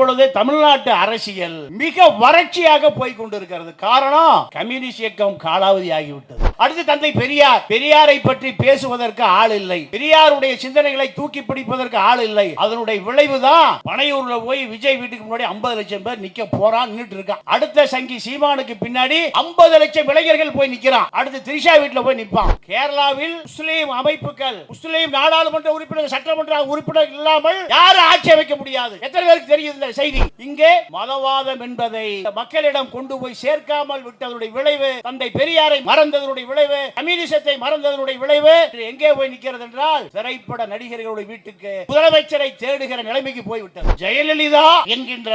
இப்பொழுது தமிழ்நாட்டு அரசியல் மிக வறட்சியாக போய் கொண்டிருக்கிறது. காரணம் கம்யூனிஸ்ட் இயக்கம் காலாவதி ஆகிவிட்டது. அடுத்து தந்தை பெரியார். பெரியாரை பற்றி பேசுவதற்கு ஆள் இல்லை. பெரியாருடைய சிந்தனைகளை தூக்கி பிடிப்பதற்கு ஆள் இல்லை. அதனுடைய விளைவுதான் பனையூர்ல போய் விஜய் வீட்டுக்கு முன்னாடி 50 லட்சம் பேர் நிக்க போறான் நின்றுட்டு இருக்கான். அடுத்த சங்கி சீமானுக்கு பின்னாடி 50 லட்சம் இளைஞர்கள் போய் நிக்கிறான். அடுத்து திரிஷா வீட்டுல போய் நிற்பான் கேரளாவில் முஸ்லீம் அமைப்புகள் முஸ்லீம் நாடாளுமன்ற உறுப்பினர் சட்டமன்ற உறுப்பினர் இல்லாமல் யாரும் ஆட்சி அமைக்க முடியாது. எத்தனை பேருக்கு தெரியுது செய்தி. இங்கே மதவாதம் என்பதை மக்களிடம் கொண்டு போய் சேர்க்காமல் விட்டதனுடைய விளைவு தந்தை பெரியாரை மறந்ததனுடைய விளைவு கம்யூனிசத்தை மறந்ததனுடைய விளைவு எங்கே போய் நிற்கிறது என்றால் திரைப்பட நடிகர்களுடைய வீட்டுக்கு முதலமைச்சரை தேடுகிற நிலைமைக்கு போய்விட்டது. ஜெயலலிதா என்கின்ற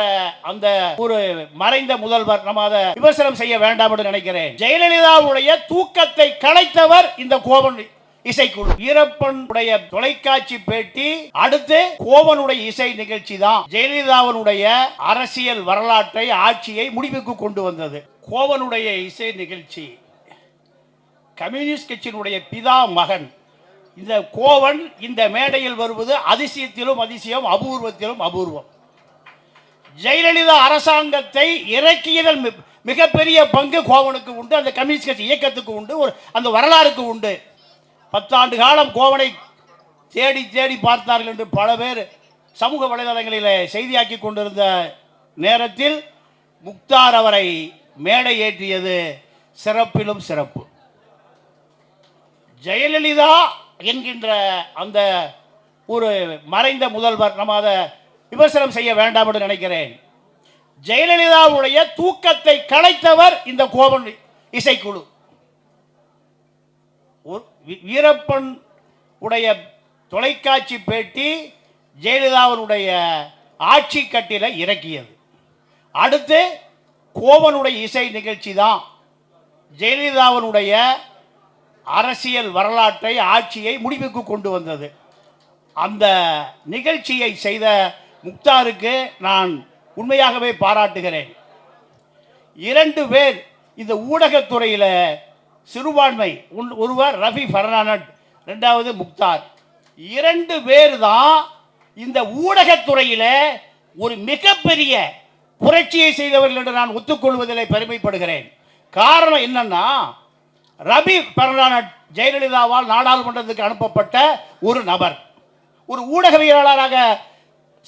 அந்த ஒரு மறைந்த முதல்வர் நம்ம அதை விமர்சனம் செய்ய வேண்டாம் என்று நினைக்கிறேன். ஜெயலலிதாவுடைய தூக்கத்தை கலைத்தவர் இந்த கோபன் இசைக்குழு. வீரப்பனுடைய தொலைக்காட்சி பேட்டி அடுத்து கோவனுடைய இசை நிகழ்ச்சி தான் ஜெயலலிதாவினுடைய அரசியல் வரலாற்றை ஆட்சியை முடிவுக்கு கொண்டு வந்தது. கோவனுடைய இசை நிகழ்ச்சி. கம்யூனிஸ்ட் கட்சியினுடைய பிதா மகன். இந்த கோவன் இந்த மேடையில் வருவது அதிசயத்திலும் அதிசயம் அபூர்வத்திலும் அபூர்வம். ஜெயலலிதா அரசாங்கத்தை இறக்கியதல் மி- மிகப்பெரிய பங்கு கோவனுக்கு உண்டு அந்த கம்யூனிஸ்ட் கட்சி இயக்கத்துக்கு உண்டு ஒரு அந்த வரலாறுக்கு உண்டு. பத்தாண்டு காலம் கோவனை தேடி தேடி பார்த்தார்கள் என்று பல பேர் சமூக வலைதளங்களில் செய்தியாக்கி கொண்டிருந்த நேரத்தில் முக்தார் அவரை மேடை ஏற்றியது சிறப்பிலும் சிறப்பு. ஜெயலலிதா என்கின்ற அந்த ஒரு மறைந்த முதல்வர் நம்ம அதை விமர்சனம் செய்ய வேண்டாம் என்று நினைக்கிறேன். ஜெயலலிதாவுடைய தூக்கத்தை கலைத்தவர் இந்த கோவன் இசைக்குழு. வீரப்பன் உடைய தொலைக்காட்சி பேட்டி ஜெயலலிதாவினுடைய ஆட்சி கட்டில இறக்கியது அடுத்து கோவனுடைய இசை நிகழ்ச்சி தான் ஜெயலலிதாவினுடைய அரசியல் வரலாற்றை ஆட்சியை முடிவுக்கு கொண்டு வந்தது. அந்த நிகழ்ச்சியை செய்த முக்தாருக்கு நான் உண்மையாகவே பாராட்டுகிறேன். இரண்டு பேர் இந்த ஊடகத்துறையில் சிறுபான்மை. ஒருவர் ரஃபி ஃபர்னானட் ரெண்டாவது முக்தார். இரண்டு பேர் தான் இந்த ஊடகத்துறையில் ஒரு மிகப்பெரிய புரட்சியை செய்தவர்கள் என்று நான் ஒத்துக்கொள்வதில் பெருமைப்படுகிறேன். காரணம் என்னன்னா ரபி பெர்னானட் ஜெயலலிதாவால் நாடாளுமன்றத்துக்கு அனுப்பப்பட்ட ஒரு நபர். ஒரு ஊடகவியலாளராக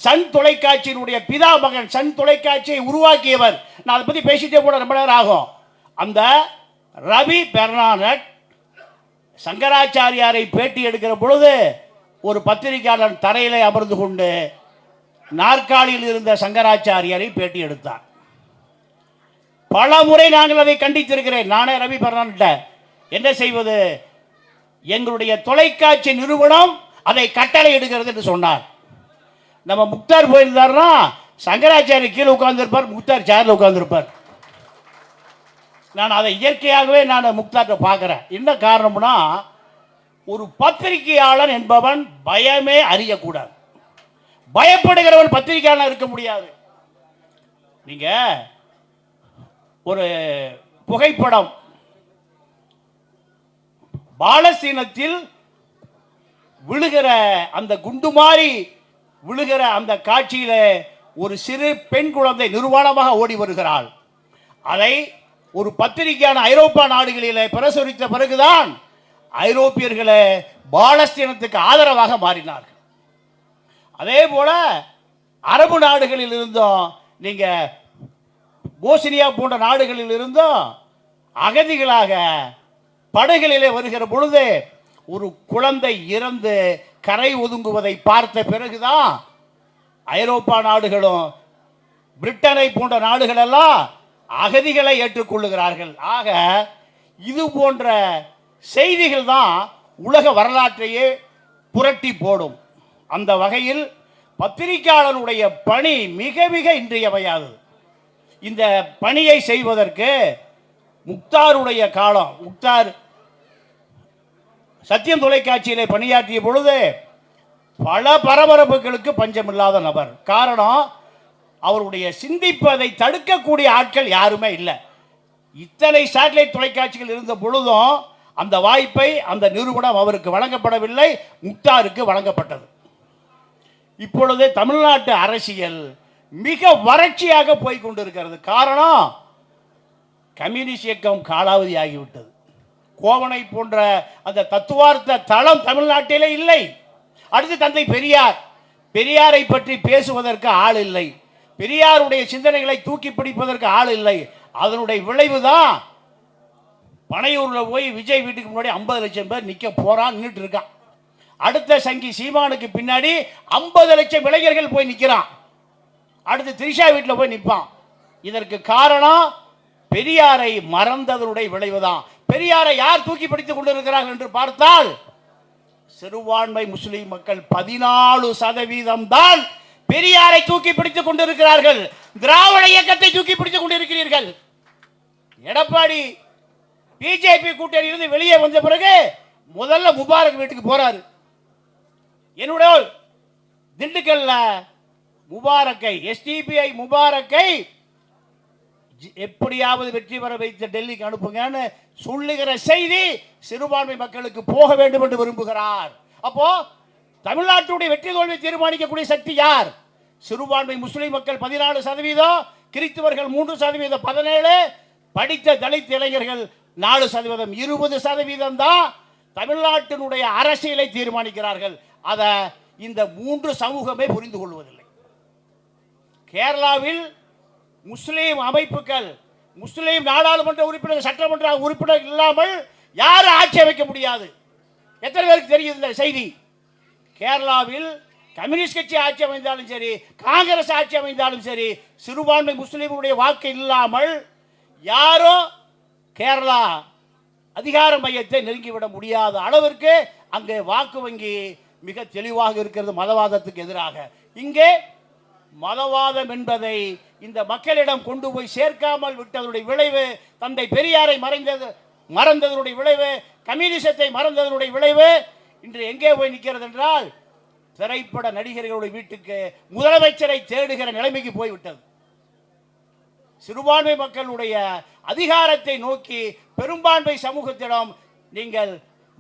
சன் தொலைக்காட்சியினுடைய பிதா மகன் சன் தொலைக்காட்சியை உருவாக்கியவர். நான் அதை பற்றி பேசிட்டே கூட ரொம்ப நேரம் ஆகும். அந்த ரவி பெர்னானட் சங்கராச்சாரியாரை பேட்டி எடுக்கிற பொழுது ஒரு பத்திரிகையாளர் தரையிலே அமர்ந்து கொண்டு நாற்காலியில் இருந்த சங்கராச்சாரியாரை பேட்டி எடுத்தார் பல முறை நாங்கள் அதை கண்டித்திருக்கிறேன். நானே ரவி பெர்னான்ட்ட என்ன செய்வது? எங்களுடைய தொலைக்காட்சி நிறுவனம் அதை கட்டளை எடுக்கிறது என்று சொன்னார். நம்ம முக்தார் போயிருந்தாருன்னா சங்கராச்சாரி கீழே உட்கார்ந்துருப்பார் முக்தார் சேரில் உட்கார்ந்துருப்பார். நான் அதை இயற்கையாகவே நான் முக்தார்ட்ட பார்க்குறேன். என்ன காரணம்னா ஒரு பத்திரிகையாளன் என்பவன் பயமே அறியக்கூடாது. பயப்படுகிறவன் பத்திரிகையாளன் இருக்க முடியாது. நீங்கள் ஒரு புகைப்படம் பாலஸ்தீனத்தில் விழுகிற அந்த குண்டு மாதிரி விழுகிற அந்த காட்சியில் ஒரு சிறு பெண் குழந்தை நிர்வாணமாக ஓடி வருகிறாள். அதை ஒரு பத்திரிகையான ஐரோப்பா நாடுகளில் பிரசுரித்த பிறகுதான் ஐரோப்பியர்களை பாலஸ்தீனத்துக்கு ஆதரவாக மாறினார்கள். அதே போல அரபு நாடுகளில் இருந்தும் நீங்க போஸ்னியா போன்ற நாடுகளில் இருந்தும் அகதிகளாக படகுகளிலே வருகிற பொழுது ஒரு குழந்தை இறந்து கரை ஒதுங்குவதை பார்த்த பிறகுதான் ஐரோப்பா நாடுகளும் பிரிட்டனை போன்ற நாடுகளெல்லாம் அகதிகளை ஏற்றுக்கொள்ளுகிறார்கள். ஆக இது போன்ற செய்திகள் தான் உலக வரலாற்றையே புரட்டி போடும். அந்த வகையில் பத்திரிகையாளனுடைய பணி மிக மிக இன்றியமையாதது. இந்த பணியை செய்வதற்கு முக்தாருடைய காலம் முக்தார் சத்தியம் தொலைக்காட்சியிலே பணியாற்றிய பொழுது பல பரபரப்புகளுக்கு பஞ்சமில்லாத நபர். காரணம் அவருடைய சிந்திப்பதை தடுக்கக்கூடிய ஆட்கள் யாருமே இல்லை. இத்தனை சேட்டலைட் தொலைக்காட்சிகள் இருந்த பொழுதும் அந்த வாய்ப்பை அந்த நிறுவனம் அவருக்கு வழங்கப்படவில்லை முக்தாருக்கு வழங்கப்பட்டது. இப்பொழுது தமிழ்நாட்டு அரசியல் மிக வறட்சியாக போய் கொண்டிருக்கிறது. காரணம் கம்யூனிஸ்ட் இயக்கம் காலாவதி ஆகிவிட்டது. கோவனை போன்ற அந்த தத்துவார்த்த தளம் தமிழ்நாட்டிலே இல்லை. அடுத்து தந்தை பெரியார். பெரியாரை பற்றி பேசுவதற்கு ஆள் இல்லை. பெரியாருடைய சிந்தனைகளை தூக்கி பிடிப்பதற்கு ஆள் இல்லை. அதனுடைய விளைவுதான் பனையூர்ல போய் விஜய் வீட்டுக்கு முன்னாடி ஐம்பது லட்சம் பேர் நிக்க போறான் நின்றுட்டு இருக்கான். அடுத்த சங்கி சீமானுக்கு பின்னாடி ஐம்பது லட்சம் இளைஞர்கள் போய் நிக்கிறான். அடுத்து திரிஷா வீட்டில் போய் நிற்பான். இதற்கு காரணம் பெரியாரை மறந்ததனுடைய விளைவுதான். பெரியாரை யார் தூக்கி பிடித்துக் கொண்டிருக்கிறார்கள் என்று பார்த்தால் சிறுபான்மை முஸ்லிம் மக்கள் பதினாலு சதவீதம் தான் பெரியாரை தூக்கி பிடித்துக் கொண்டிருக்கிறார்கள். திராவிட இயக்கத்தை தூக்கி பிடித்துக் கொண்டிருக்கிறீர்கள். எடப்பாடி பிஜேபி கூட்டணி இருந்து வெளியே வந்த பிறகு முதல்ல முபாரக் வீட்டுக்கு போறாரு. என்னுடைய திண்டுக்கல்ல முபாரக்கை எஸ்டிபிஐ முபாரக்கை ஜி- எப்படியாவது வெற்றி பெற வைத்த டெல்லிக்கு அனுப்புங்கன்னு சொல்லுகிற செய்தி சிறுபான்மை மக்களுக்கு போக வேண்டும் என்று விரும்புகிறார். அப்போ தமிழ்நாட்டுடைய வெற்றி தோல்வியை தீர்மானிக்கக்கூடிய சக்தி யார்? சிறுபான்மை முஸ்லீம் மக்கள் பதினாலு சதவீதம் கிறிஸ்தவர்கள் மூன்று சதவீதம் பதினேழு. படித்த தலித் இளைஞர்கள் நாலு சதவீதம் இருபது சதவீதம் தான் தமிழ்நாட்டினுடைய அரசியலை தீர்மானிக்கிறார்கள். அதை இந்த மூன்று சமூகமே புரிந்து கொள்வதில்லை. கேரளாவில் முஸ்லீம் அமைப்புகள் முஸ்லீம் நாடாளுமன்ற உறுப்பினர் சட்டமன்ற உறுப்பினர் இல்லாமல் யாரும் ஆட்சி அமைக்க முடியாது. எத்தனை பேருக்கு தெரியுது இந்த செய்தி? கேரளாவில் கம்யூனிஸ்ட் கட்சி ஆட்சி அமைந்தாலும் சரி காங்கிரஸ் ஆட்சி அமைந்தாலும் சரி சிறுபான்மை முஸ்லீமுடைய வாக்கு இல்லாமல் யாரும் கேரளா அதிகார மையத்தை நெருங்கிவிட முடியாத அளவிற்கு அங்கே வாக்கு வங்கி மிக தெளிவாக இருக்கிறது மதவாதத்துக்கு எதிராக. இங்கே மதவாதம் என்பதை இந்த மக்களிடம் கொண்டு போய் சேர்க்காமல் விட்டதனுடைய விளைவு தந்தை பெரியாரை மறைந்தது மறந்ததனுடைய விளைவு கம்யூனிசத்தை மறந்ததனுடைய விளைவு இன்று எங்கே போய் நிற்கிறது என்றால் திரைப்பட நடிகர்களுடைய வீட்டுக்கு முதலமைச்சரை தேடுகிற நிலைமைக்கு போய்விட்டது. சிறுபான்மை மக்களுடைய அதிகாரத்தை நோக்கி பெரும்பான்மை சமூகத்திடம் நீங்கள்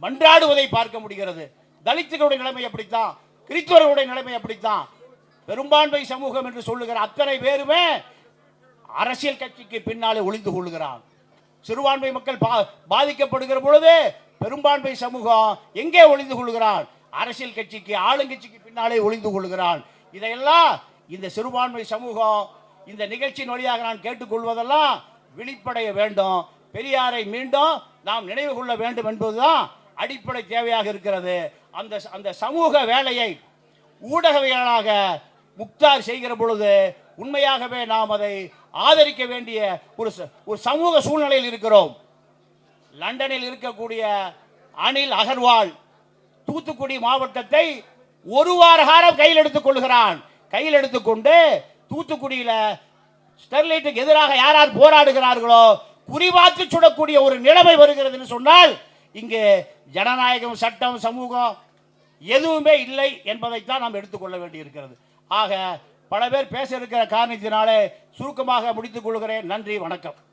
மன்றாடுவதை பார்க்க முடிகிறது. தலித்துகளுடைய நிலைமை அப்படித்தான் கிறிஸ்தவர்களுடைய நிலைமை அப்படித்தான். பெரும்பான்மை சமூகம் என்று சொல்லுகிற அத்தனை பேருமே அரசியல் கட்சிக்கு பின்னாலே ஒளிந்து கொள்கிறான் சிறுபான்மை மக்கள் பா- பாதிக்கப்படுகிற பொழுது பெரும்பான்மை சமூகம் எங்கே ஒளிந்து கொள்கிறான்? அரசியல் கட்சிக்கு ஆளுங்கட்சிக்கு பின்னாலே ஒளிந்து கொள்கிறான். இதையெல்லாம் இந்த சிறுபான்மை சமூகம் இந்த நிகழ்ச்சியின் வழியாக நான் கேட்டுக்கொள்வதெல்லாம் விழிப்படைய வேண்டும். பெரியாரை மீண்டும் நாம் நினைவு கொள்ள வேண்டும் என்பதுதான் அடிப்படை தேவையாக இருக்கிறது. அந்த அந்த சமூக வேலையை ஊடகவியலாக முக்தார் செய்கிற பொழுது உண்மையாகவே நாம் அதை ஆதரிக்க வேண்டிய ஒரு ச- ஒரு சமூக சூழ்நிலையில் இருக்கிறோம். லண்டனில் இருக்கக்கூடிய அனில் அகர்வால் தூத்துக்குடி மாவட்டத்தை ஒரு வார காலம் கையில் எடுத்துக் கொள்கிறான். கையில் எடுத்துக்கொண்டு தூத்துக்குடியில் ஸ்டெர்லைட்டுக்கு எதிராக யார் யார் போராடுகிறார்களோ குறிபார்த்து சுடக்கூடிய ஒரு நிலைமை வருகிறதுன்னு சொன்னால் இங்கே ஜனநாயகம் சட்டம் சமூகம் எதுவுமே இல்லை என்பதைத்தான் நாம் எடுத்துக்கொள்ள வேண்டியிருக்கிறது. ஆக பல பேர் பேச இருக்கிற காரணத்தினாலே சுருக்கமாக முடித்துக் கொள்கிறேன். நன்றி வணக்கம்.